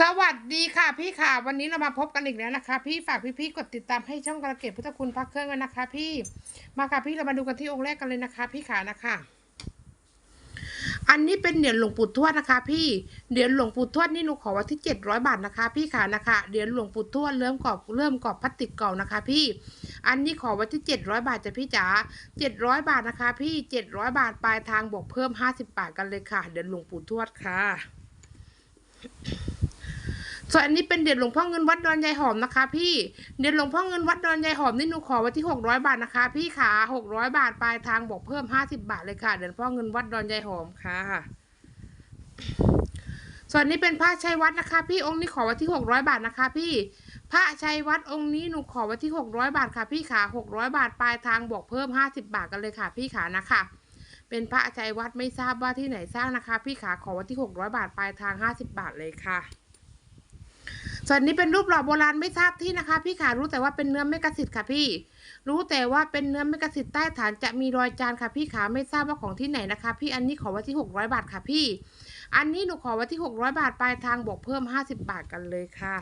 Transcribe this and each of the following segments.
สวัสดีค่ะพี่ค่ะ วันนี้เรามาพบกันอีกแล้วนะคะ พี่ฝากพี่ๆกดติดตามให้ช่องกระเกตพุทธคุณพักเครื่องกันนะคะ พี่มาค่ะพี่เรามาดูกันที่องค์แรกกันเลยนะคะ พี่ขานะคะ อันนี้เป็นเหรียญหลวงปู่ทวดนะคะ พี่เหรียญหลวงปู่ทวดนี่หนูขอไว้ที่เจ็ดร้อยบาทนะคะ พี่ขานะคะเหรียญหลวงปู่ทวดเริ่มกรอบเริ่มกรอบพลาสติกเก่านะคะ พี่ อันนี้ขอไว้ที่เจ็ดร้อยบาทจ้ะพี่จ๋าเจ็ดร้อยบาทนะคะ พี่เจ็ดร้อยบาทปลายทางบวกเพิ่มห้าสิบบาทกันเลยค่ะเหรียญหลวงปู่ทวดค่ะ ส่วนอันนี้เป็นเด็ดหลวงพ่อเงินวัดดอนยายหอมนะคะ พี่ เด็ดหลวงพ่อเงินวัดดอนยายหอมนี่หนูขอไว้ที่หกร้อยบาทนะคะ พี่ขาหกร้อยบาทปลายทางบอกเพิ่มห้าสิบาทเลยค่ะ เด็ดหลวงพ่อเงินวัดดอนยายหอมค่ะ ส่วนนี้เป็นพระชัยวัดนะคะ พี่องค์นี้ขอไว้ที่หกร้อยบาทนะคะ พี่ พระชัยวัดองค์นี้หนูขอไว้ที่หกร้อยบาทค่ะ พี่ขาหกร้อยบาทปลายทางบอกเพิ่มห้าสิบาทกันเลยค่ะ พี่ขานะคะเป็นพระชัยวัดไม่ทราบว่าที่ไหนสร้างนะคะ พี่ขาขอไว้ที่หกร้อยบาทปลายทางห้าสิบาทเลยค่ะ ส่วนนี้เป็นรูปหล่อโบราณไม่ทราบที่นะคะ พี่ขารู้แต่ว่าเป็นเนื้อเมกะสิทธิ์ค่ะพี่ รู้แต่ว่าเป็นเนื้อเมกะสิทธิ์ใต้ฐานจะมีรอยจานค่ะพี่ขาไม่ทราบว่าของที่ไหนนะคะ พี่อันนี้ขอไว้ที่หกร้อยบาทค่ะพี่ อันนี้หนูขอไว้ที่หกร้อยบาทปลายทางบวกเพิ่มห้าสิบาทกันเลยค่ะ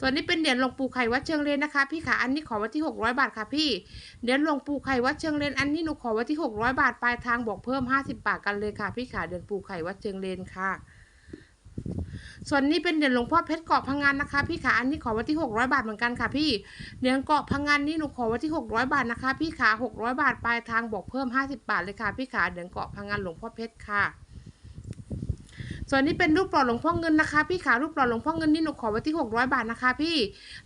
ส่วนนี้เป็นเหรียญหลวงปู่ไข่วัดเชิงเลนนะคะ พี่ขาอันนี้ขอไว้ที่หกร้อยบาทค่ะพี่เหรียญหลวงปู่ไข่วัดเชิงเลนอันนี้หนูขอไว้ที่หกร้อยบาทปลายทางบวกเพิ่มห้าสิบาทกันเลยค่ะ พี่ขาเหรียญปู่ไข่วัดเชิงเลนค่ะ ส่วนนี้เป็นเหรียญหลวงพ่อเพชรเกาะพังงานนะคะพี่ขาอันนี้ขอไว้ที่หกร้อยบาทเหมือนกันค่ะพี่เหรียญเกาะพังงานนี่หนูขอไว้ที่หกร้อยบาทนะคะ พี่ขาหกร้อยบาทปลายทางบวกเพิ่มห้าสิบาทเลยค่ะพี่ขาเหรียญเกาะพังงานหลวงพ่อเพชรค่ะส่วนนี้เป็นรูปหล่อหลวงพ่อเงินนะคะพี่ขารูปหล่อหลวงพ่อเงินนี่หนูขอไว้ที่หกร้อยบาทนะคะ พี่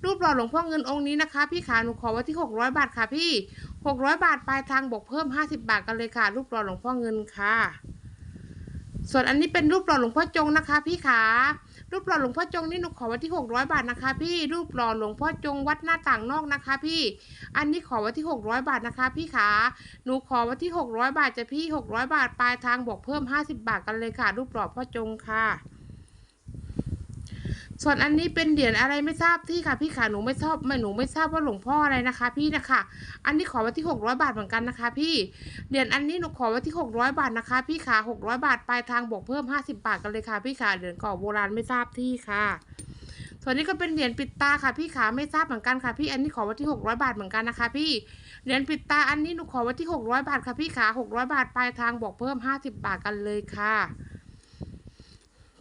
รูปหล่อหลวงพ่อเงินองค์นี้นะคะ พี่ขาหนูขอไว้ที่หกร้อยบาทค่ะพี่หกร้อยบาทปลายทางบวกเพิ่มห้าสิบาทกันเลยค่ะ รูปหล่อหลวงพ่อเงินค่ะ ส่วนอันนี้เป็นรูปหล่อหลวงพ่อจงนะคะ พี่ขารูปหล่อหลวงพ่อจงนี่หนูขอไว้ที่หกร้อยบาทนะคะ พี่รูปหล่อหลวงพ่อจงวัดหน้าต่างนอกนะคะ พี่อันนี้ขอไว้ที่หกร้อยบาทนะคะ พี่ขาหนูขอไว้ที่หกร้อยบาทจะพี่หกร้อยบาทปลายทางบวกเพิ่มห้าสิบาทกันเลยค่ะ รูปหล่อพ่อจงค่ะ ส่วนอันนี้เป็นเหรียญอะไรไม่ทราบที่ค่ะพี่ขาหนูไม่ชอบไม่หนูไม่ทราบว่าหลวงพ่ออะไรนะคะ พี่นะคะ อันนี้ขอไว้ที่หกร้อยบาทเหมือนกันนะคะ พี่เหรียญอันนี้หนูขอไว้ที่หกร้อยบาทนะคะ พี่ขาหกร้อยบาทปลายทางบวกเพิ่มห้าสิบาทกันเลยค่ะ พี่ขาเหรียญก่าโบราณไม่ทราบที่ค่ะส่วนนี้ก็เป็นเหรียญปิดตาค่ะพี่ขาไม่ทราบเหมือนกันค่ะพี่อันนี้ขอไว้ที่หกร้อยบาทเหมือนกันนะคะ พี่เหรียญปิดตาอันนี้หนูขอไว้ที่หกร้อยบาทค่ะพี่ขาหกร้อยบาทปลายทางบวกเพิ่มห้าสิบาทกันเลยค่ะ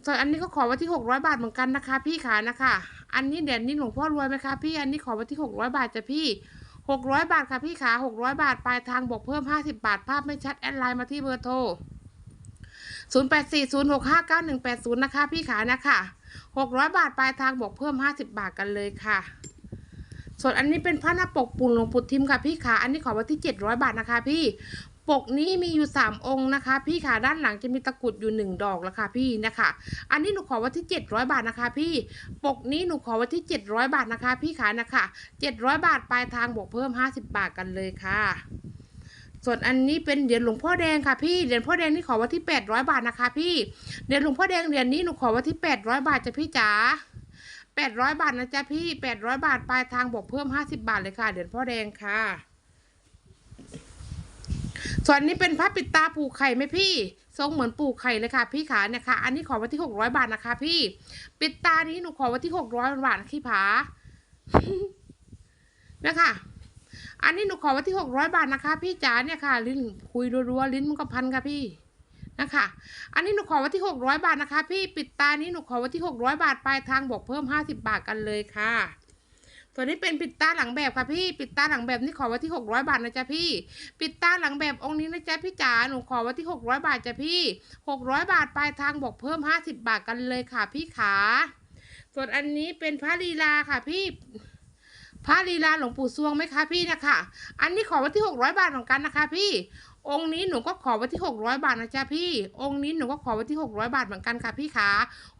ส่วนอันนี้ก็ขอไว้ที่หกร้อยบาทเหมือนกันนะคะ พี่ขานะคะ อันนี้เหรียญนี้หลวงพ่อรวยไหมคะพี่ อันนี้ขอไว้ที่หกร้อยบาทจ้ะพี่หกร้อยบาทค่ะพี่ขาหกร้อยบาทปลายทางบวกเพิ่มห้าสิบาทภาพไม่ชัดแอดไลน์มาที่เบอร์โทรศูนย์แปดสี่ศูนย์หกห้าเก้าหนึ่งแปดศูนย์นะคะพี่ขานะคะหกร้อยบาทปลายทางบวกเพิ่มห้าสิบาทกันเลยค่ะ ส่วนอันนี้เป็นพระหน้าปกปุ่นหลวงปู่ทิมค่ะพี่ขาอันนี้ขอไว้ที่เจ็ดร้อยบาทนะคะพี่ ปกนี้มีอยู่สามองค์นะคะ พี่ขาด้านหลังจะมีตะกรุดอยู่หนึ่งดอกแล้วค่ะพี่นะคะ อันนี้หนูขอไว้ที่เจ็ดร้อยบาทนะคะ พี่ปกนี้หนูขอไว้ที่เจ็ดร้อยบาทนะคะ พี่ขานะคะเจ็ดร้อยบาทปลายทางบวกเพิ่มห้าสิบาทกันเลยค่ะส่วนอันนี้เป็นเหรียญหลวงพ่อแดงค่ะพี่ เหรียญพ่อแดงนี่ขอไว้ที่แปดร้อยบาทนะคะ พี่ เหรียญหลวงพ่อแดงเหรียญนี้หนูขอไว้ที่แปดร้อยบาทจ้ะพี่จ๋าแปดร้อยบาทนะจ๊ะพี่แปดร้อยบาทปลายทางบวกเพิ่มห้าสิบาทเลยค่ะ เหรียญพ่อแดงค่ะ ส่วนนี้เป็นพระปิดตาปูไข่ไหมพี่ ทรงเหมือนปูไข่เลยค่ะพี่ขาเนี่ยค่ะ อันนี้ขอไว้ที่หกร้อยบาทนะคะ พี่ ปิดตานี้หนูขอไว้ที่หกร้อยบาทขี้ผานะคะอันนี้หนูขอไว้ที่หกร้อยบาทนะคะ พี่จ๋าเนี่ยค่ะ ลิ้นคุยรัวๆลิ้นมันก็พันค่ะพี่นะคะ อันนี้หนูขอไว้ที่หกร้อยบาทนะคะ พี่ปิดตานี้หนูขอไว้ที่หกร้อยบาทปลายทางบอกเพิ่มห้าสิบาทกันเลยค่ะ ส่วนนี้เป็นปิดตาหลังแบบค่ะพี่ ปิดตาหลังแบบนี่ขอไว้ที่หกร้อยบาทนะจ๊ะพี่ ปิดตาหลังแบบองค์นี้นะจ๊ะพี่จ๋า หนูขอไว้ที่หกร้อยบาทจ้ะพี่หกร้อยบาทปลายทางบอกเพิ่มห้าสิบาทกันเลยค่ะพี่ขา ส่วนอันนี้เป็นพระลีลาค่ะพี่พระลีลาหลวงปู่ซวงไหมคะพี่นะคะ อันนี้ขอไว้ที่หกร้อยบาทเหมือนกันนะคะพี่ องค์นี้หนูก็ขอไว้ที่หกร้อยบาทนะจ๊ะพี่ องค์นี้หนูก็ขอไว้ที่หกร้อยบาทเหมือนกันค่ะพี่ขา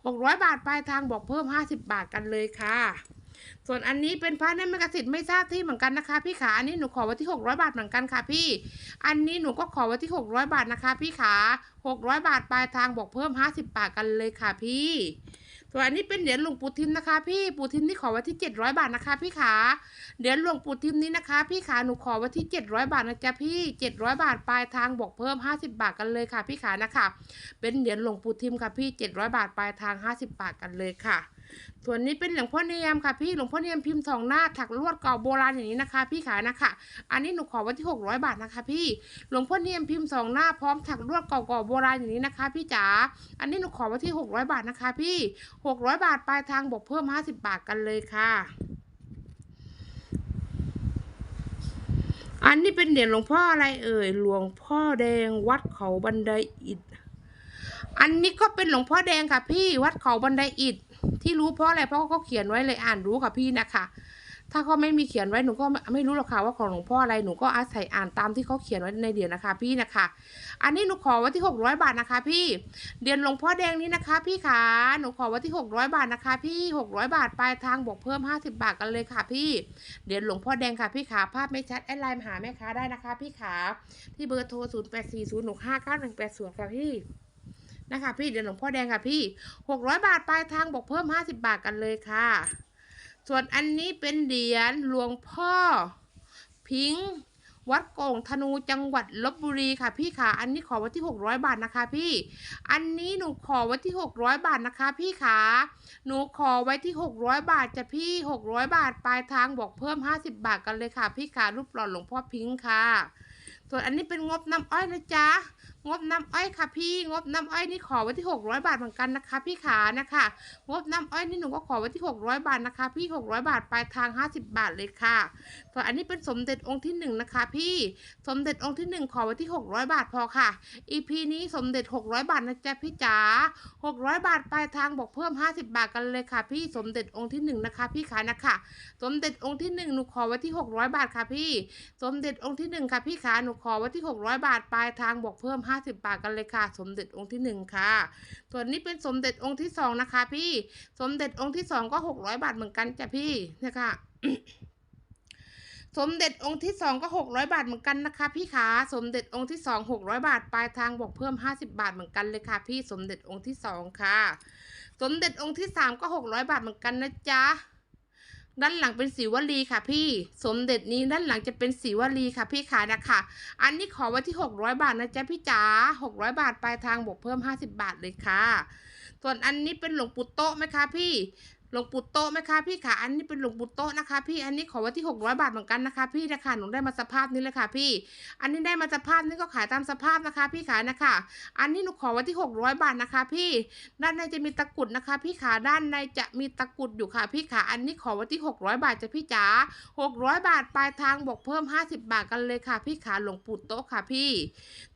หกร้อยบาทปลายทางบอกเพิ่มห้าสิบาทกันเลยค่ะ ส่วนอันนี้เป็นพระเนมกสิทธิ์ไม่ทราบที่เหมือนกันนะคะ พี่ขาอันนี้หนูขอไว้ที่หกร้อยบาทเหมือนกันค่ะพี่ อันนี้หนูก็ขอไว้ที่หกร้อยบาทนะคะ พี่ขาหกร้อยบาทปลายทางบอกเพิ่มห้าสิบาทกันเลยค่ะพี่ส่วนอันนี้เป็นเหรียญหลวงปู่ทิมนะคะ พี่ปู่ทิมนี่ขอไว้ที่เจ็ดร้อยบาทนะคะ พี่ขาเหรียญหลวงปู่ทิมนี้นะคะ พี่ขาหนูขอไว้ที่เจ็ดร้อยบาทนะจ๊ะพี่เจ็ดร้อยบาทปลายทางบอกเพิ่มห้าสิบาทกันเลยค่ะ พี่ขานะคะ เป็นเหรียญหลวงปู่ทิมค่ะพี่เจ็ดร้อยบาทปลายทางห้าสิบาทกันเลยค่ะ ส่วนนี้เป็นหลวงพ่อเนียมค่ะพี่หลวงพ่อเนียมพิมพ์สองหน้าถักลวดเก่าโบราณอย่างนี้นะคะ พี่ขานะคะ อันนี้หนูขอไว้ที่หกร้อยบาทนะคะ พี่หลวงพ่อเนียมพิมพ์สองหน้าพร้อมถักลวดเก่าๆโบราณอย่างนี้นะคะ พี่จ๋าอันนี้หนูขอไว้ที่หกร้อยบาทนะคะ พี่หกร้อยบาทปลายทางบอกเพิ่มห้าสิบาทกันเลยค่ะอันนี้เป็นเหรียญหลวงพ่ออะไรเอ่ย หลวงพ่อแดงวัดเขาบันไดอิฐอันนี้ก็เป็นหลวงพ่อแดงค่ะพี่วัดเขาบันไดอิฐ ที่รู้เพราะอะไรเพราะเขาเขียนไว้เลยอ่านรู้ค่ะพี่นะคะ ถ้าเขาไม่มีเขียนไว้หนูก็ไม่รู้หรอกค่ะว่าของหลวงพ่ออะไรหนูก็อาศัยอ่านตามที่เขาเขียนไว้ในเหรียนะคะ พี่นะคะ อันนี้หนูขอไว้ที่หกร้อยบาทนะคะ พี่เหรียญหลวงพ่อแดงนี้นะคะ พี่ขาหนูขอไว้ที่หกร้อยบาทนะคะ พี่หกร้อยบาทปลายทางบวกเพิ่มห้าสิบาทกันเลยค่ะ พี่เหรียญหลวงพ่อแดงค่ะพี่ขาภาพไม่ชัดแอดไลน์มาหาแม่ค้าได้นะคะ พี่ขาที่เบอร์โทรศูนย์แปดสี่ศูนย์หกห้าเก้าหนึ่งแปดศูนย์ค่ะพี่ นะคะพี่เดี๋ยวหลวงพ่อแดงค่ะพี่หกร้อยบาทปลายทางบอกเพิ่มห้าสิบาทกันเลยค่ะ ส่วนอันนี้เป็นเหรียญหลวงพ่อ พิงค์วัดโก่งธนูจังหวัดลบบุรีค่ะพี่ค่ะ อันนี้ขอไว้ที่หกร้อยบาทนะคะพี่ อันนี้หนูขอไว้ที่หกร้อยบาทนะคะ พี่ขาหนูขอไว้ที่หกร้อยบาทจะพี่หกร้อยบาทปลายทางบอกเพิ่มห้าสิบาทกันเลยค่ะ พี่ขารูปหล่อหลวงพ่อพิงค์ค่ะ ส่วนอันนี้เป็นงบน้ำอ้อยนะจ๊ะ งบน้ำอ้อยค่ะพี่งบน้ำอ้อยนี่ขอไว้ที่ 600 บาทเหมือนกันนะคะพี่ขานะคะงบน้ำอ้อยนี่หนูก็ขอไว้ที่ 600 บาทนะคะ พี่ 600 บาทปลายทาง 50 บาทเลยค่ะส่วนอันนี้เป็นสมเด็จองค์ที่หนึ่งนะคะพี่สมเด็จองค์ที่หนึ่งขอไว้ที่ 600 บาทพอค่ะ EP นี้สมเด็จ 600 บาทนะจ๊ะพี่จ๋า600 บาทปลายทางบอกเพิ่ม 50 บาทกันเลยค่ะ พี่สมเด็จองค์ที่หนึ่งนะคะ พี่ขานะคะสมเด็จองค์ที่หนึ่งหนูขอไว้ที่ 600 บาทค่ะพี่ สมเด็จองค์ที่หนึ่งค่ะพี่ขาหนูขอไว้ที่ 600 บาทปลายทางบอกเพิ่ม50 บาทกันเลยค่ะ สมเด็จองค์ที่หนึ่งค่ะ ส่วนนี้เป็นสมเด็จองค์ที่สองนะคะ พี่ สมเด็จองค์ที่สองก็ 600 บาทเหมือนกันจ้ะพี่นะคะสมเด็จองค์ที่สองก็600บาทเหมือนกันนะคะ พี่ขาสมเด็จองค์ที่สอง600บาทปลายทางบอกเพิ่ม50บาทเหมือนกันเลยค่ะ พี่สมเด็จองค์ที่สองค่ะ สมเด็จองค์ที่สามก็600บาทเหมือนกันนะจ๊ะ ด้านหลังเป็นสีวลีค่ะพี่ สมเด็จนี้ด้านหลังจะเป็นสีวลีค่ะพี่ขานะคะ อันนี้ขอไว้ที่ 600 บาทนะจ๊ะพี่จ๋า600 บาทปลายทางบวกเพิ่ม 50 บาทเลยค่ะ ส่วนอันนี้เป็นหลวงปู่โต๊ะไหมคะพี่ หลวงปู่โตไหมคะพี่ขาอันนี้เป็นหลวงปู่โตนะคะ พี่อันนี้ขอไว้ที่600บาทเหมือนกันนะคะพี่นะคะหนูได้มาสภาพนี้เลยค่ะพี่ อันนี้ได้มาสภาพนี้ก็ขายตามสภาพนะคะ พี่ขานะคะ อันนี้หนูขอไว้ที่ 600 บาทนะคะ พี่ ด้านในจะมีตะกุดนะคะ พี่ขาด้านในจะมีตะกุดอยู่ค่ะ พี่ขาอันนี้ขอไว้ที่ 600 บาทจะพี่จ๋า600 บาทปลายทางบอกเพิ่ม 50 บาทกันเลยค่ะ พี่ขาหลวงปู่โตค่ะพี่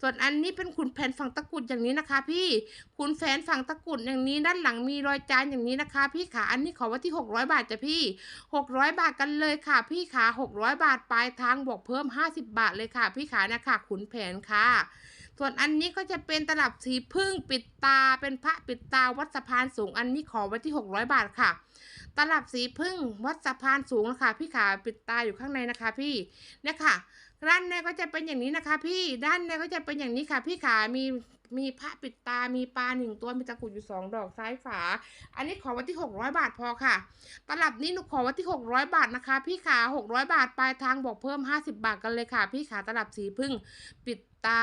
ส่วนอันนี้เป็นขุนแผนฝั่งตะกุดอย่างนี้นะคะ พี่ขุนแผนฝั่งตะกุดอย่างนี้ด้านหลังมีรอยจานอย่างนี้นะคะ พี่ขาอันนี้ขอไว้ที่ 600 บาทจ้ะพี่ 600 บาทกันเลยค่ะ พี่ขา600 บาทปลายทางบอกเพิ่ม 50 บาทเลยค่ะ พี่ขานะคะขุนแผนค่ะ ส่วนอันนี้ก็จะเป็นตลับสีพึ่งปิดตาเป็นพระปิดตาวัดสะพานสูงอันนี้ขอไว้ที่ 600 บาทค่ะ ตลับสีพึ่งวัดสะพานสูงนะคะพี่ขาปิดตาอยู่ข้างในนะคะ พี่เนี่ยค่ะด้านในก็จะเป็นอย่างนี้นะคะ พี่ด้านในก็จะเป็นอย่างนี้ค่ะ พี่ขามี มีพระปิดตา มีปลาหนึ่งตัว มีตะกรุดอยู่สองดอกซ้ายฝา อันนี้ขอวันที่หกร้อยบาทพอค่ะ ตลับนี้หนูขอวันที่หกร้อยบาทนะคะ พี่ขาหกร้อยบาทปลายทางบอกเพิ่มห้าสิบาทกันเลยค่ะ พี่ขาตลับสีพึ่งปิดตา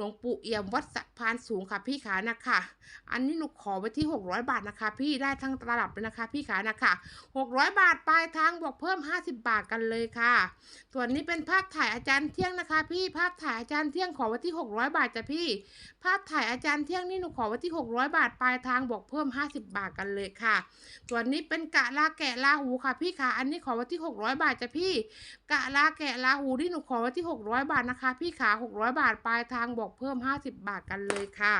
ลวงปู่เอี่ยมวัดสะพานสูงค่ะพี่ขานะคะ อันนี้หนูขอไว้ที่ 600 บาทนะคะ พี่ได้ทั้งตลับเลยนะคะ พี่ขานะคะ600 บาทปลายทางบอกเพิ่ม 50 บาทกันเลยค่ะ ส่วนนี้เป็นภาพถ่ายอาจารย์เที่ยงนะคะ พี่ภาพถ่ายอาจารย์เที่ยงขอไว้ที่ 600 บาทจ้ะพี่ ภาพถ่ายอาจารย์เที่ยงนี่หนูขอไว้ที่ 600 บาทปลายทางบอกเพิ่ม 50 บาทกันเลยค่ะ ส่วนนี้เป็นกะลาแกะลาหูค่ะ พี่ค่ะอันนี้ขอไว้ที่ 600 บาทจ้ะพี่ กะลาแกะลาหูที่หนูขอไว้ที่ 600 บาทนะคะ พี่ขา600 บาทปลายทางบอกเพิ่ม 50 บาทกันเลยค่ะ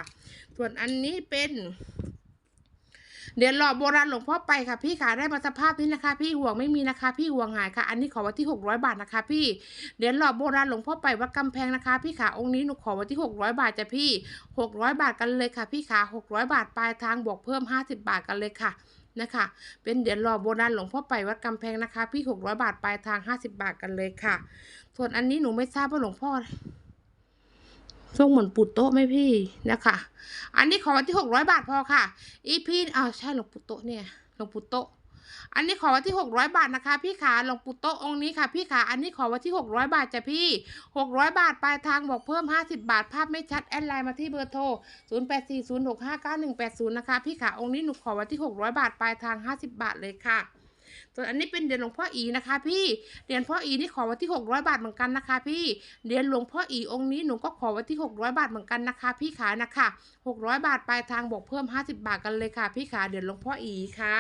ส่วนอันนี้เป็นเดี๋ยวรอโบราณหลวงพ่อไปค่ะพี่ขาได้มาสภาพนี้นะคะ พี่ห่วงไม่มีนะคะ พี่ห่วงหายค่ะ อันนี้ขอไว้ที่ 600 บาทนะคะ พี่เดี๋ยวรอโบราณหลวงพ่อไปวัดกำแพงนะคะ พี่ขาองค์นี้หนูขอไว้ที่ 600 บาทจ้ะพี่ 600 บาทกันเลยค่ะ พี่ขา600 บาทปลายทางบวกเพิ่ม 50 บาทกันเลยค่ะนะคะ เป็นเดี๋ยวรอโบราณหลวงพ่อไปวัดกำแพงนะคะ พี่ 600 บาทปลายทาง 50 บาทกันเลยค่ะ ส่วนอันนี้หนูไม่ทราบว่าหลวงพ่อ ทรงเหมือนปุตโตะไหมพี่นะคะ อันนี้ขอไว้ที่หกร้อยบาทพอค่ะ อีพีอ้าวใช่หลวงปู่โตะเนี่ยหลวงปู่โตะอันนี้ขอไว้ที่หกร้อยบาทนะคะ พี่ขาหลวงปู่โตองค์นี้ค่ะ พี่ขาอันนี้ขอไว้ที่หกร้อยบาทจ้ะพี่หกร้อยบาทปลายทางบอกเพิ่มห้าสิบาท ภาพไม่ชัดแอดไลน์มาที่เบอร์โทรศูนย์แปดสี่ศูนย์หกห้าเก้าหนึ่งแปดศูนย์นะคะ พี่ขาองค์นี้หนูขอไว้ที่หกร้อยบาทปลายทางห้าสิบาทเลยค่ะ ส่วนอันนี้เป็นเหรียญหลวงพ่ออีนะคะ พี่เหรียญพ่ออีนี่ขอไว้ที่หกร้อยบาทเหมือนกันนะคะ พี่เหรียญหลวงพ่ออีองค์นี้หนูก็ขอไว้ที่หกร้อยบาทเหมือนกันนะคะ พี่ขานะคะหกร้อยบาทปลายทางบอกเพิ่มห้าสิบาทกันเลยค่ะ พี่ขาเหรียญหลวงพ่ออีค่ะ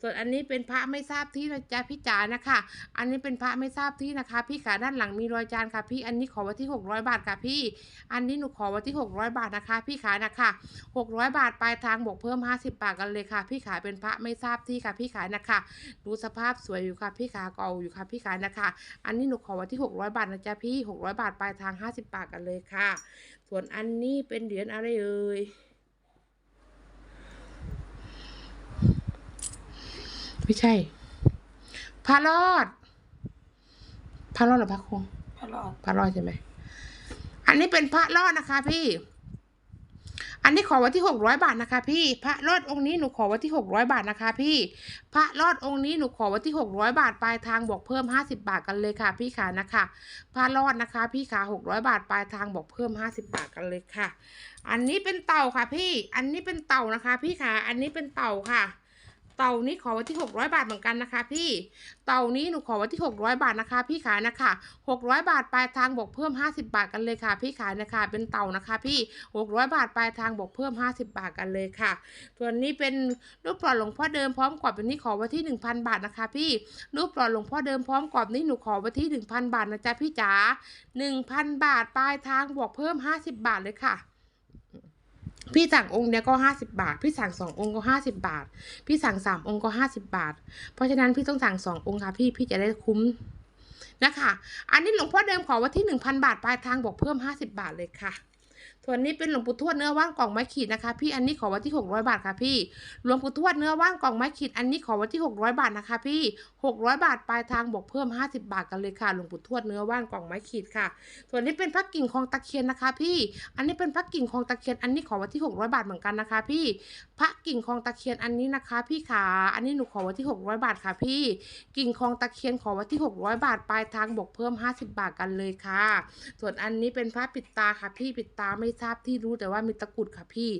ส่วนอันนี้เป็นพระไม่ทราบที่นะจ๊ะพี่จ๋านะคะ อันนี้เป็นพระไม่ทราบที่นะคะ พี่ขาด้านหลังมีรอยจานค่ะ พี่อันนี้ขอไว้ที่หกร้อยบาทค่ะพี่ อันนี้หนูขอไว้ที่หกร้อยบาทนะคะ พี่ขานะคะหกร้อยบาทปลายทางบอกเพิ่มห้าสิบาทกันเลยค่ะ พี่ขาเป็นพระไม่ทราบที่ค่ะ พี่ขานะคะดูสภาพสวยอยู่ค่ะพี่ขาเก่าอยู่ค่ะพี่ขานะคะ อันนี้หนูขอไว้ที่หกร้อยบาทนะจ๊ะพี่หกร้อยบาทปลายทางห้าสิบาทกันเลยค่ะ ส่วนอันนี้เป็นเหรียญอะไรเอ่ยไม่ใช่พระรอดพระรอดหรือพระคงพระรอดพระรอดใช่ไหมอันนี้เป็นพระรอดนะคะพี่ อันนี้ขอไว้ที่หกร้อยบาทนะคะ พี่ พระรอดองค์นี้หนูขอไว้ที่หกร้อยบาทนะคะ พี่ พระรอดองค์นี้หนูขอไว้ที่หกร้อยบาทปลายทางบอกเพิ่มห้าสิบาทกันเลยค่ะ พี่ขานะคะ พระรอดนะคะ พี่ขาหกร้อยบาทปลายทางบอกเพิ่มห้าสิบาทกันเลยค่ะ อันนี้เป็นเต่าค่ะพี่ อันนี้เป็นเต่านะคะ พี่ขาอันนี้เป็นเต่าค่ะ เต่านี้ขอไว้ที่หกร้อยบาทเหมือนกันนะคะ พี่ เต่านี้หนูขอไว้ที่หกร้อยบาทนะคะ พี่ขานะคะหกร้อยบาทปลายทางบอกเพิ่มห้าสิบาทกันเลยค่ะ พี่ขานะคะ เป็นเต่านะคะ พี่หกร้อยบาทปลายทางบอกเพิ่มห้าสิบาทกันเลยค่ะ ส่วนนี้เป็นรูปปลอดหลวงพ่อเดิมพร้อมกรอบเป็นนี้ขอไว้ที่หนึ่งพันบาทนะคะ พี่รูปปลอดหลวงพ่อเดิมพร้อมกรอบนี้หนูขอไว้ที่หนึ่งพันบาทนะจ๊ะพี่จ๋าหนึ่งพันบาทปลายทางบวกเพิ่มห้าสิบาทเลยค่ะ พี่สั่งองค์เนี้ยก็ห้าสิบาท พี่สั่งสององค์ก็ห้าสิบาท พี่สั่งสามองค์ก็ห้าสิบาท เพราะฉะนั้นพี่ต้องสั่งสององค์ค่ะพี่พี่จะได้คุ้มนะคะ อันนี้หลวงพ่อเดิมขอว่าที่หนึ่งพันบาทปลายทางบอกเพิ่มห้าสิบาทเลยค่ะ ส่วนนี้เป็นหลวงปู่ทวดเนื้อว่างกล่องไม้ขีดนะคะ พี่อันนี้ขอไว้ที่หกร้อยบาทค่ะพี่หลวงปู่ทวดเนื้อว่างกล่องไม้ขีดอันนี้ขอไว้ที่หกร้อยบาทนะคะ พี่หกร้อยบาทปลายทางบอกเพิ่มห้าสิบาทกันเลยค่ะหลวงปู่ทวดเนื้อว่างกล่องไม้ขีดค่ะ ส่วนนี้เป็นพระกิ่งคองตะเคียนนะคะ พี่ อันนี้เป็นพระกิ่งคองตะเคียนอันนี้ขอไว้ที่หกร้อยบาทเหมือนกันนะคะ พี่พระกิ่งคองตะเคียนอันนี้นะคะ พี่ขาอันนี้หนูขอไว้ที่หกร้อยบาทค่ะ พี่ กิ่งคองตะเคียนขอไว้ที่หกร้อยบาทปลายทางบวกเพิ่มห้าสิบาทกันเลยค่ะ ส่วนอันนี้เป็นพระปิดตาค่ะ พี่ปิดตาไม่ทราบที่รู้แต่ว่ามีตะกุดค่ะพี่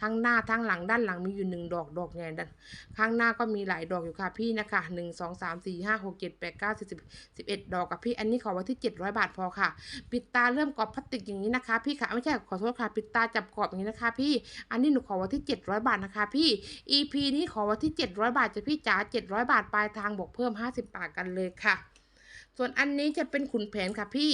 ทั้งหน้าทั้งหลังด้านหลังมีอยู่หนึ่งดอกดอกใหญ่ด้านข้างหน้าก็มีหลายดอกอยู่ค่ะพี่นะคะหนึ่งสองสามสี่ห้าหกเจ็ดแปดเก้าสิบสิบเอ็ดดอกกับพี่ อันนี้ขอไว้ที่เจ็ดร้อยบาทพอค่ะ ปิดตาเริ่มกรอบพลาสติกอย่างนี้นะคะ พี่ค่ะไม่ใช่ขอโทษค่ะปิดตาจับกรอบอย่างนี้นะคะพี่ อันนี้หนูขอไว้ที่เจ็ดร้อยบาทนะคะพี่ EP นี้ขอไว้ที่เจ็ดร้อยบาทจะพี่จ๋าเจ็ดร้อยบาทปลายทางบวกเพิ่มห้าสิบบาทกันเลยค่ะ ส่วนอันนี้จะเป็นขุนแผนค่ะพี่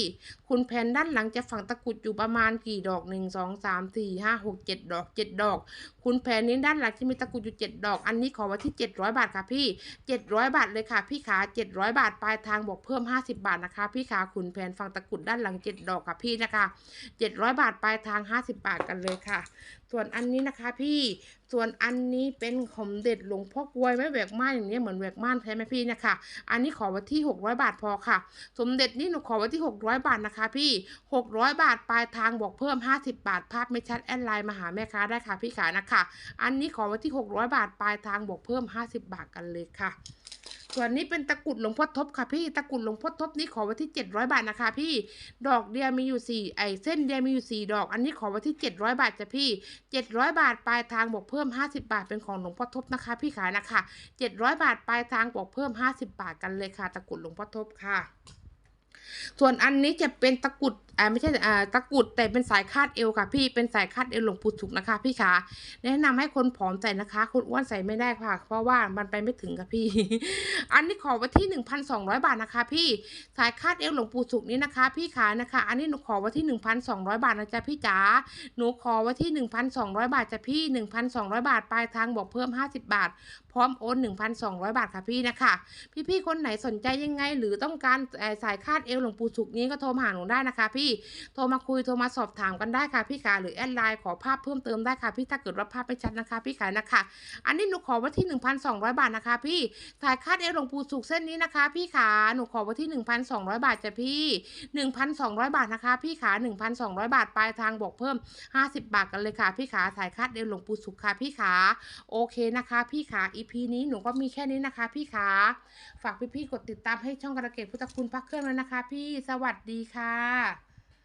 ขุนแผนด้านหลังจะฝังตะกุดอยู่ประมาณกี่ดอกหนึ่งสองสามสี่ห้าหกเจ็ดดอกเจ็ดดอก ขุนแผนนี้ด้านหลังจะมีตะกุดอยู่เจ็ดดอก อันนี้ขอไว้ที่เจ็ดร้อยบาทค่ะพี่เจ็ดร้อยบาทเลยค่ะพี่ขาเจ็ดร้อยบาทปลายทางบวกเพิ่มห้าสิบบาทนะคะ พี่ขาขุนแผนฝังตะกุดด้านหลังเจ็ดดอกค่ะพี่นะคะเจ็ดร้อยบาทปลายทางห้าสิบบาทกันเลยค่ะ ส่วนอันนี้นะคะพี่ส่วนอันนี้เป็นของเด็ดหลวงพ่อกลวยไว้แหวกม่านอย่างเงี้ยเหมือนแหวกม่านใช่ไหมพี่นะคะอันนี้ขอไว้ที่หกร้อยบาทพอค่ะ สมเด็จนี่หนูขอไว้ที่หกร้อยบาทนะคะ พี่หกร้อยบาทปลายทางบอกเพิ่มห้าสิบาทภาพไม่ชัดแอดไลน์มาหาแม่ค้าได้ค่ะพี่ขานะคะ อันนี้ขอไว้ที่หกร้อยบาทปลายทางบอกเพิ่มห้าสิบาทกันเลยค่ะ ส่วนนี้เป็นตะกรุดหลวงพ่อทบค่ะพี่ ตะกรุดหลวงพ่อทบนี้ขอไว้ที่เจ็ดร้อยบาทนะคะพี่ ดอกเดียวมีอยู่สี่ไอเส้นเดียวมีอยู่สี่ดอก อันนี้ขอไว้ที่เจ็ดร้อยบาทจ้ะพี่เจ็ดร้อยบาทปลายทางบอกเพิ่มห้าสิบาทเป็นของหลวงพ่อทบนะคะ พี่ขานะคะเจ็ดร้อยบาทปลายทางบอกเพิ่มห้าสิบาทกันเลยค่ะ ตะกรุดหลวงพ่อทบค่ะ ส่วนอันนี้จะเป็นตะกรุดอ่าไม่ใช่อ่าตะกุดแต่เป็นสายคาดเอวค่ะ พี่เป็นสายคาดเอวหลวงปู่สุกนะคะ พี่ขาแนะนำให้คนผอมใส่นะคะ คนอ้วนใส่ไม่ได้ค่ะ เพราะว่ามันไปไม่ถึงค่ะพี่ อันนี้ขอไว้ที่หนึ่งพันสองร้อยบาทนะคะ พี่สายคาดเอวหลวงปู่สุกนี้นะคะ พี่ขานะคะ อันนี้หนูขอไว้ที่หนึ่งพันสองร้อยบาทนะจ๊ะพี่จ๋าหนูขอไว้ที่หนึ่งพันสองร้อยบาทจ้ะพี่หนึ่งพันสองร้อยบาทปลายทางบอกเพิ่มห้าสิบบาท พร้อมโอนหนึ่งพันสองร้อยบาทค่ะพี่นะคะ พี่ๆคนไหนสนใจยังไง หรือต้องการสายคาดเอวหลวงปู่สุกนี้ก็โทรมาหาหนูได้นะคะพี่โทรมาคุยโทรมาสอบถามกันได้ค่ะพี่ขาหรือแอดไลน์ขอภาพเพิ่มเติมได้ค่ะพี่ถ้าเกิดว่าภาพไม่ชัดนะคะ พี่ขานะคะ อันนี้หนูขอไว้ที่ 1,200 บาทนะคะ พี่ถ่ายคาดเอวหลวงปู่สุกเส้นนี้นะคะ พี่ขาหนูขอไว้ที่ 1,200 บาทจ้ะพี่ 1,200 บาทนะคะ พี่ขา 1,200 บาทปลายทางบอกเพิ่ม 50 บาทกันเลยค่ะ พี่ขาถ่ายคาดเอวหลวงปู่สุกค่ะพี่ขาโอเคนะคะ พี่ขา EP นี้หนูก็มีแค่นี้นะคะ พี่ขาฝากพี่ๆกดติดตามให้ช่องกระเกตพุทธคุณพักเครื่องเลยนะคะ พี่สวัสดีค่ะ